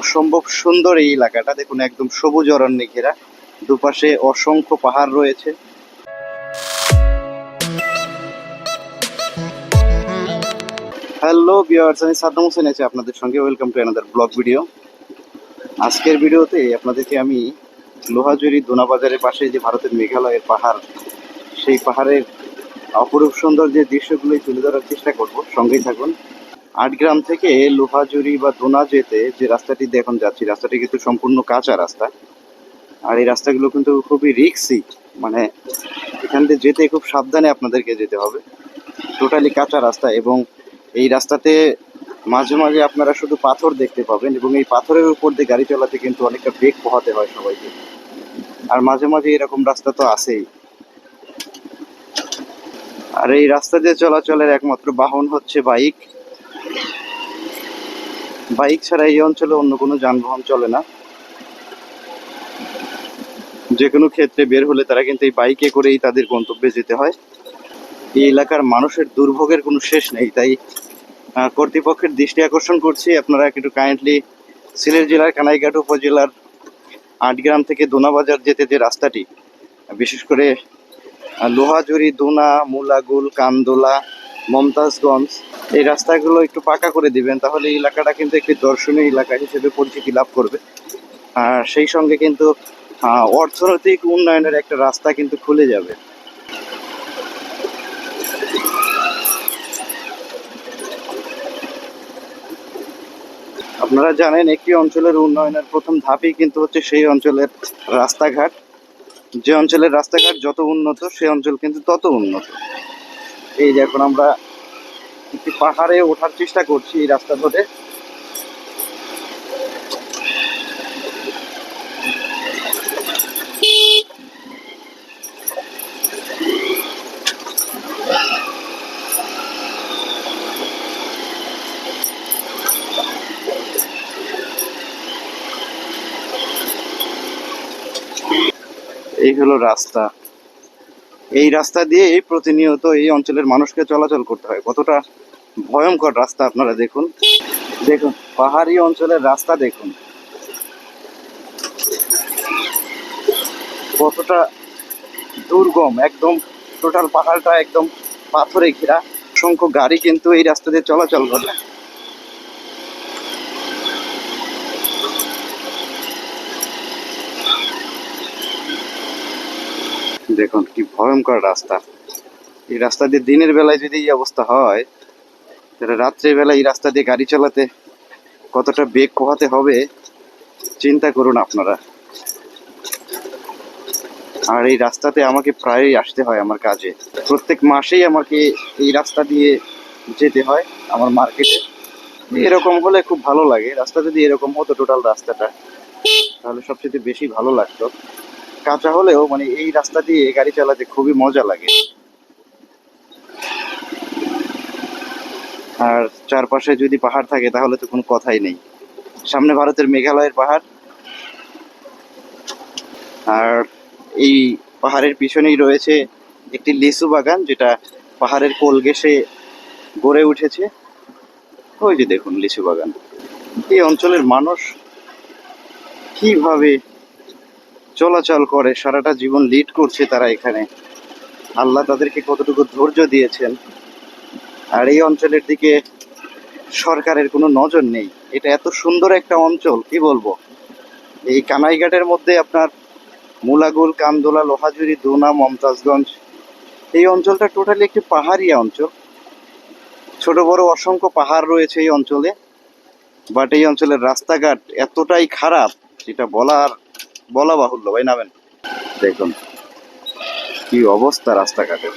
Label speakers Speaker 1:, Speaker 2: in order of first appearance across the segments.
Speaker 1: অসম্ভব সুন্দর এই এলাকাটা। দেখুন, একদম সবুজ অরণ্যে ঘেরা। দুপাশে অসংখ্য পাহাড় রয়েছে। হ্যালো ভিউয়ার্স আমি সাদ্দাম হোসেন আছি আপনাদের সঙ্গে। Welcome to another blog video আজকের ভিডিওতে আপনাদেরকে আমি লোহাজুরি দোনাবাজারের পাশে যে ভারতের মেঘালয়ের পাহাড়, সেই পাহাড়ের অপরূপ সুন্দর যে দৃশ্যগুলোই তুলে ধরার চেষ্টা করব। সঙ্গেই থাকুন। আটগ্রাম থেকে লোহাজুরি বা দোনা যেতে যে রাস্তাটি দিয়ে এখন যাচ্ছি, রাস্তাটি কিন্তু সম্পূর্ণ কাঁচা রাস্তা। আর এই রাস্তাগুলো কিন্তু খুবই রিক্সি মানে এখান দিয়ে যেতে খুব সাবধানে আপনাদেরকে যেতে হবে। টোটালি কাঁচা রাস্তা এবং এই রাস্তাতে মাঝে মাঝে আপনারা শুধু পাথর দেখতে পাবেন এবং এই পাথরের উপর দিয়ে গাড়ি চালাতে কিন্তু অনেকটা বেগ পোহাতে হয় সবাইকে। আর মাঝে মাঝে এরকম রাস্তা তো আছেই। আর এই রাস্তা দিয়ে চলাচলের একমাত্র বাহন হচ্ছে বাইক। বাইক ছাড়া এই অঞ্চলে অন্য কোনো যানবাহন চলে না। যে কোনো ক্ষেত্রে বের হলে তারা কিন্তু এই বাইকে করেই তাদের গন্তব্যে যেতে হয়। এই এলাকার মানুষের দুর্ভোগের কোনো শেষ নেই, তাই কর্তৃপক্ষের দৃষ্টি আকর্ষণ করছি। আপনারা একটু কাইন্ডলি সিলেট জেলার কানাইঘাট উপজেলার আটগ্রাম থেকে দোনাবাজার যেতে যে রাস্তাটি, বিশেষ করে লোহাজুরি দোনা, মুলাগুল, কান্দোলা, মমতাজগঞ্জ এই রাস্তাগুলো একটু পাকা করে দিবেন, তাহলে এই এলাকাটা কিন্তু একটি দর্শনীয় এলাকা হিসেবে পরিচিতি লাভ করবে। আর সেই সঙ্গে কিন্তু অর্থনৈতিক উন্নয়নের একটা রাস্তা কিন্তু খুলে যাবে। আপনারা জানেন, একটি অঞ্চলের উন্নয়নের প্রথম ধাপই কিন্তু হচ্ছে সেই অঞ্চলের রাস্তাঘাট। যে অঞ্চলের রাস্তাঘাট যত উন্নত সেই অঞ্চল কিন্তু তত উন্নত। এই যে এখন আমরা একটি পাহাড়ে ওঠার চেষ্টা করছি এই রাস্তা ধরে এই হলো রাস্তা। এই রাস্তা দিয়ে প্রতিনিয়ত এই অঞ্চলের মানুষকে চলাচল করতে হয়। কতটা ভয়ঙ্কর রাস্তা আপনারা দেখুন। দেখুন, পাহাড়ি অঞ্চলের রাস্তা দেখুন। কতটা দুর্গম, একদম টোটাল পাহাড়টা একদম পাথরে ঘেরা। অসংখ্য গাড়ি কিন্তু এই রাস্তা দিয়ে চলাচল করে। দেখুন, কি ভয়ঙ্কর রাস্তা। এই রাস্তা দিয়ে দিনের বেলায় যদি এই অবস্থা হয় বেলায় এই রাস্তা দিয়ে গাড়ি চালাতে কতটা বেগ পোহাতে হবে, চিন্তা করুন আপনারা। আর এই রাস্তাতে আমাকে প্রায়ই আসতে হয় আমার কাজে। প্রত্যেক মাসেই আমাকে এই রাস্তা দিয়ে যেতে হয় আমার মার্কেটে। এরকম হলে খুব ভালো লাগে। রাস্তা যদি এরকম হতো টোটাল রাস্তাটা, তাহলে সবচেয়ে বেশি ভালো লাগতো। কাঁচা হলেও মানে এই রাস্তা দিয়ে গাড়ি চালাতে খুবই মজা লাগে। আর চারপাশে যদি পাহাড় থাকে, তাহলে তো কোনো কথাই নেই। সামনে ভারতের মেঘালয়ের পাহাড়। আর এই পাহাড়ের পিছনেই রয়েছে একটি লিচু বাগান, যেটা পাহাড়ের কোল ঘেঁষে গড়ে উঠেছে। ওই যে দেখুন লিচু বাগান। এই অঞ্চলের মানুষ কীভাবে চলাচল করে, সারাটা জীবন লিড করছে তারা এখানে। আল্লাহ তাদেরকে কতটুকু ধৈর্য দিয়েছেন আর এই অঞ্চলের দিকে সরকারের কোনো নজর নেই। এটা এত সুন্দর একটা অঞ্চল, কি বলব? এই কানাইঘাটের মধ্যে আপনার মুলাগুল, কান্দোলা লোহাজুরি দোনা, মমতাজগঞ্জ, এই অঞ্চলটা টোটালি একটি পাহাড়ি অঞ্চল। ছোট, বড়, অসংখ্য পাহাড় রয়েছে এই অঞ্চলে বাট এই অঞ্চলের রাস্তাঘাট এতটাই খারাপ, যেটা বলার, বলা বাহুল্য, ভাই নামেন। দেখুন, কি অবস্থা রাস্তাঘাটের।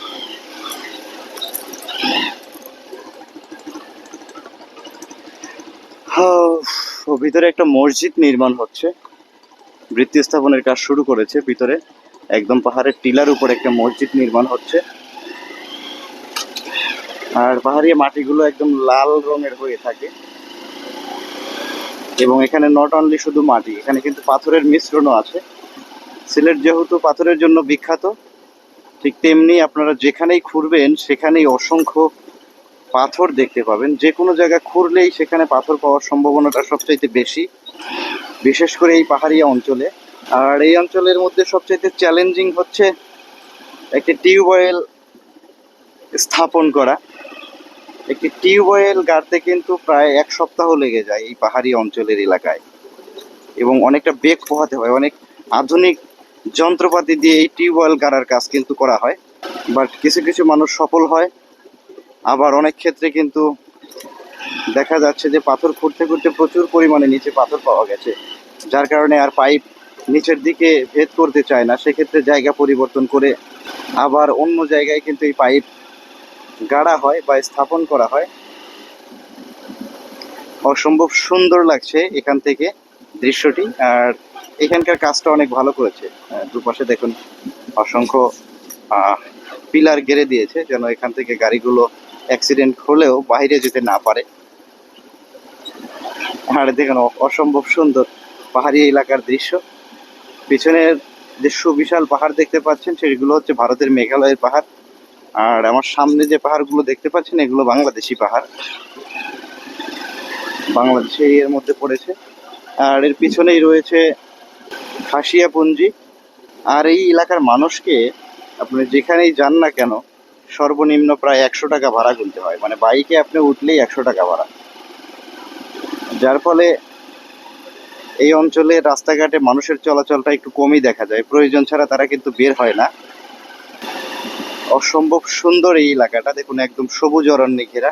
Speaker 1: ভিতরে একটা মসজিদ নির্মাণ হচ্ছে। বৃত্তি স্থাপনের কাজ শুরু করেছে ভিতরে। একদম পাহাড়ের টিলার উপর একটা মসজিদ নির্মাণ হচ্ছে। আর পাহাড়ি মাটিগুলো একদম লাল রঙের হয়ে থাকে। এবং এখানে নট অনলি শুধু মাটি, এখানে কিন্তু পাথরের মিশ্রণও আছে। সিলেট যেহেতু পাথরের জন্য বিখ্যাত, ঠিক তেমনি আপনারা যেখানেই খুঁড়বেন সেখানেই অসংখ্য পাথর দেখতে পাবেন। যে কোনো জায়গা খুঁড়লেই সেখানে পাথর পাওয়ার সম্ভাবনাটা সবচাইতে বেশি। বিশেষ করে এই পাহাড়ি অঞ্চলে। আর এই অঞ্চলের মধ্যে সবচেয়ে চ্যালেঞ্জিং হচ্ছে একটি টিউবওয়েল স্থাপন করা। একটি টিউবওয়েল গাড়তে কিন্তু প্রায় এক সপ্তাহ লেগে যায় এই পাহাড়ি অঞ্চলের এলাকায়। এবং অনেকটা বেগ পোহাতে হয়। অনেক আধুনিক যন্ত্রপাতি দিয়ে এই টিউবওয়েল গাড়ার কাজ কিন্তু করা হয়। বাট কিছু কিছু মানুষ সফল হয়। আবার অনেক ক্ষেত্রে কিন্তু দেখা যাচ্ছে যে পাথর খুঁড়তে খুঁড়তে প্রচুর পরিমাণে নিচে পাথর পাওয়া গেছে। যার কারণে আর পাইপ নিচের দিকে ভেদ করতে চায় না। সেক্ষেত্রে জায়গা পরিবর্তন করে আবার অন্য জায়গায় কিন্তু এই পাইপ গাড়া হয় বা স্থাপন করা হয়। অসম্ভব সুন্দর লাগছে এখান থেকে দৃশ্যটি। আর এখানকার কাজটা অনেক ভালো করেছে। দুপাশে দেখুন অসংখ্য পিলার গেড়ে দিয়েছে যেন এখান থেকে গাড়িগুলো অ্যাক্সিডেন্ট হলেও বাইরে যেতে না পারে। আর দেখুন অসম্ভব সুন্দর পাহাড়ি এলাকার দৃশ্য। পিছনের যে সুবিশাল পাহাড় দেখতে পাচ্ছেন, সেগুলো হচ্ছে ভারতের মেঘালয়ের পাহাড়। আর আমার সামনে যে পাহাড়গুলো দেখতে পাচ্ছেন, এগুলো বাংলাদেশি পাহাড়। বাংলাদেশে এর মধ্যে পড়েছে। আর এর পিছনেই রয়েছে খাসিয়াপুঞ্জি। আর এই এলাকার মানুষকে আপনি যেখানেই যান না কেন সর্বনিম্ন প্রায় একশো টাকা ভাড়া গুনতে হয়। মানে বাইকে আপনি উঠলেই একশো টাকা ভাড়া। যার ফলে এই অঞ্চলে রাস্তাঘাটে মানুষের চলাচলটা একটু কমই দেখা যায়। প্রয়োজন ছাড়া তারা কিন্তু বের হয় না। অসম্ভব সুন্দর এই এলাকাটা। দেখুন, একদম সবুজ অরণ্যে ঘেরা।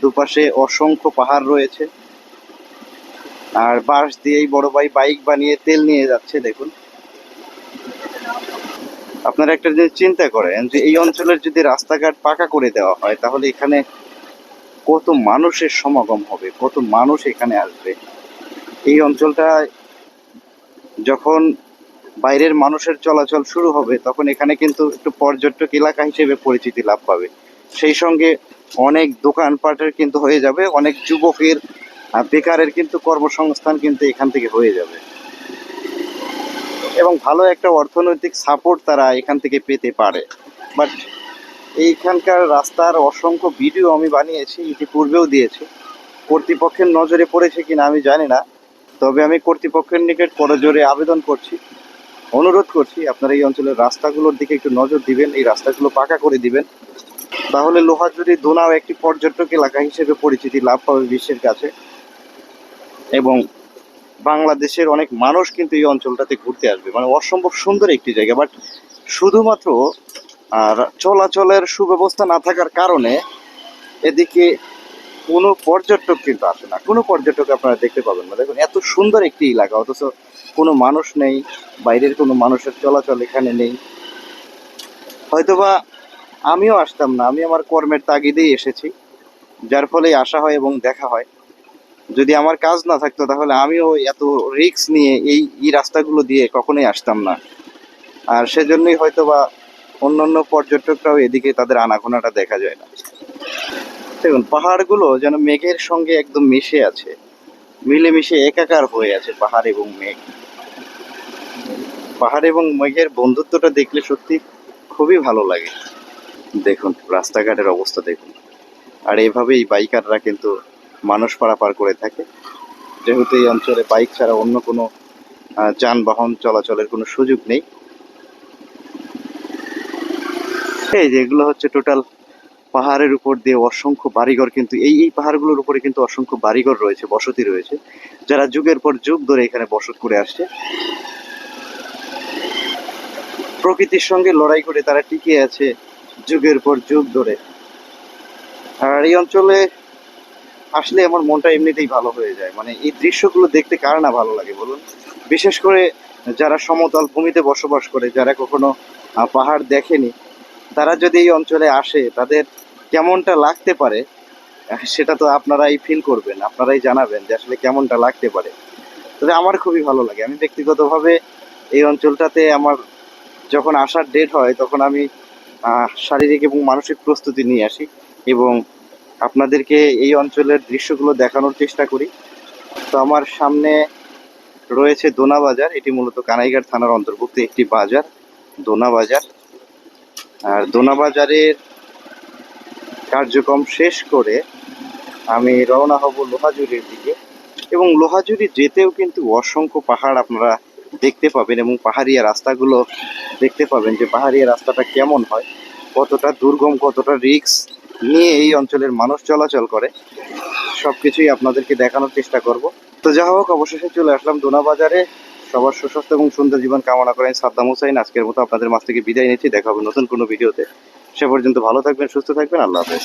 Speaker 1: দুপাশে অসংখ্য পাহাড় রয়েছে। আর বাঁশ দিয়েই বড় ভাই বাইক বানিয়ে তেল নিয়ে যাচ্ছে, দেখুন। আপনারা একটা জিনিস চিন্তা করেন যে এই অঞ্চলের যদি রাস্তাঘাট পাকা করে দেওয়া হয়, তাহলে এখানে কত মানুষের সমাগম হবে, কত মানুষ এখানে আসবে। এই অঞ্চলটা যখন বাইরের মানুষের চলাচল শুরু হবে, তখন এখানে কিন্তু একটু পর্যটক এলাকা হিসেবে পরিচিতি লাভ পাবে। সেই সঙ্গে অনেক দোকানপাটের কিন্তু হয়ে যাবে, অনেক যুবকের বেকারের কিন্তু কর্মসংস্থান কিন্তু এখান থেকে হয়ে যাবে। এবং ভালো একটা অর্থনৈতিক সাপোর্ট তারা এখান থেকে পেতে পারে। বাট এইখানকার রাস্তার অসংখ্য ভিডিও আমি বানিয়েছি, ইতিপূর্বেও দিয়েছি। কর্তৃপক্ষের নজরে পড়েছে কিনা আমি জানি না। তবে আমি কর্তৃপক্ষের নিকট করজোরে আবেদন করছি, অনুরোধ করছি, আপনারা এই অঞ্চলের রাস্তাগুলোর দিকে একটু নজর দিবেন, এই রাস্তাগুলো পাকা করে দিবেন। তাহলে লোহাজুরি দোনাও একটি পর্যটক এলাকা হিসেবে পরিচিতি লাভ পাবে বিশ্বের কাছে। এবং বাংলাদেশের অনেক মানুষ কিন্তু এই অঞ্চলটাতে ঘুরতে আসবে। মানে অসম্ভব সুন্দর একটি জায়গা। বাট শুধুমাত্র, আর চলাচলের সুব্যবস্থা না থাকার কারণে এদিকে কোনো পর্যটক কিন্তু আসে না। কোনো পর্যটক আপনারা দেখতে পাবেন না। দেখুন, এত সুন্দর একটি এলাকা। অথচ কোনো মানুষ নেই, বাইরের কোনো মানুষের চলাচল এখানে নেই। হয়তোবা আমিও আসতাম না। আমি আমার কর্মের তাগিদেই এসেছি। যার ফলে আসা হয় এবং দেখা হয়। যদি আমার কাজ না থাকতো, তাহলে আমিও এত রিস্ক নিয়ে এই এই রাস্তাগুলো দিয়ে কখনোই আসতাম না। আর সেজন্যই হয়তোবা অন্যান্য পর্যটকরাও এদিকে তাদের আনাগোনাটা দেখা যায় না। দেখুন, পাহাড়গুলো যেন মেঘের সঙ্গে একদম মিশে আছে। মিলেমিশে একাকার হয়ে আছে পাহাড় এবং মেঘ। পাহাড় এবং মেঘের বন্ধুত্বটা দেখলে সত্যি খুবই ভালো লাগে। দেখুন, রাস্তাঘাটের অবস্থা দেখুন। আর এভাবেই বাইকাররা কিন্তু মানুষ পারাপার করে থাকে। যেহেতু এই অঞ্চলে বাইক ছাড়া অন্য কোনো যানবাহন চলাচলের কোনো সুযোগ নেই। এই যেগুলো হচ্ছে টোটাল পাহাড়ের উপর দিয়ে অসংখ্য বাড়িঘর কিন্তু, এই এই পাহাড়গুলোর উপরে কিন্তু অসংখ্য বাড়িঘর রয়েছে, বসতি রয়েছে। যারা যুগের পর যুগ ধরে এখানে বসত করে আসছে। প্রকৃতির সঙ্গে লড়াই করে তারা টিকে আছে যুগের পর যুগ ধরে। আর এই অঞ্চলে আসলে আমার মনটা এমনিতেই ভালো হয়ে যায়। মানে এই দৃশ্যগুলো দেখতে কার না ভালো লাগে বলুন? বিশেষ করে যারা সমতল ভূমিতে বসবাস করে, যারা কখনো পাহাড় দেখেনি, তারা যদি এই অঞ্চলে আসে, তাদের কেমনটা লাগতে পারে সেটা তো আপনারাই ফিল করবেন, আপনারাই জানাবেন যে আসলে কেমনটা লাগতে পারে। তবে আমার খুবই ভালো লাগে। আমি ব্যক্তিগতভাবে এই অঞ্চলটাতে আমার যখন আসার ডেট হয়, তখন আমি শারীরিক এবং মানসিক প্রস্তুতি নিয়ে আসি এবং আপনাদেরকে এই অঞ্চলের দৃশ্যগুলো দেখানোর চেষ্টা করি। তো আমার সামনে রয়েছে দোনা বাজার। এটি মূলত কানাইঘাট থানার অন্তর্ভুক্ত একটি বাজার, দোনা বাজার। আর দোনা বাজারের কার্যক্রম শেষ করে আমি রওনা হব লোহাজুরির দিকে। এবং লোহাজুরি যেতেও কিন্তু অসংখ্য পাহাড় আপনারা দেখতে পাবেন এবং পাহাড়িয়া রাস্তাগুলো দেখতে পাবেন যে পাহাড়িয়া রাস্তাটা কেমন হয়, কতটা দুর্গম, কতটা রিস্ক। নিয়ে এই অঞ্চলের মানুষ চলাচল করে সব কিছুই আপনাদেরকে দেখানোর চেষ্টা করব। তো যা হোক, অবশেষে চলে আসলাম দোনা বাজারে সবার সুস্বাস্থ্য এবং সুন্দর জীবন কামনা করেন সাদ্দাম হুসাইন। আজকের মতো আপনাদের মাছ থেকে বিদায় নিচ্ছি। দেখা হবে নতুন কোনো ভিডিওতে। সে পর্যন্ত ভালো থাকবেন, সুস্থ থাকবেন। আল্লাহ হাফেজ।